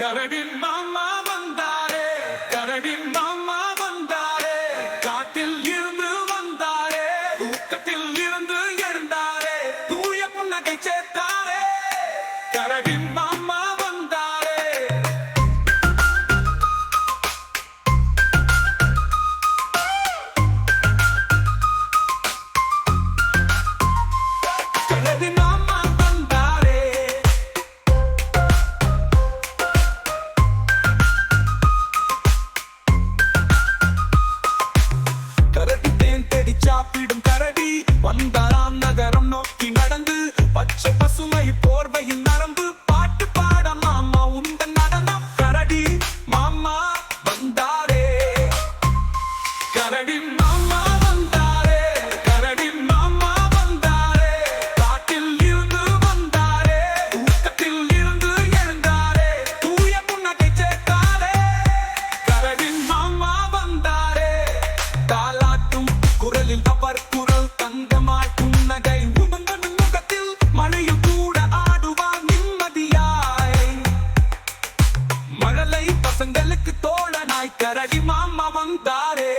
கரடின் மாமா வந்தாரே கரடின் மாமா வந்தாரே காட்டில் இருந்து வந்தாரே தூக்கத்தில் இருந்து எழுந்தாரே தூய புன்னகை சேர்த்தாரே. கரடின் மாமா பசங்களுக்கு தோழ நாய்க்கரடி மாமா வந்தாரே.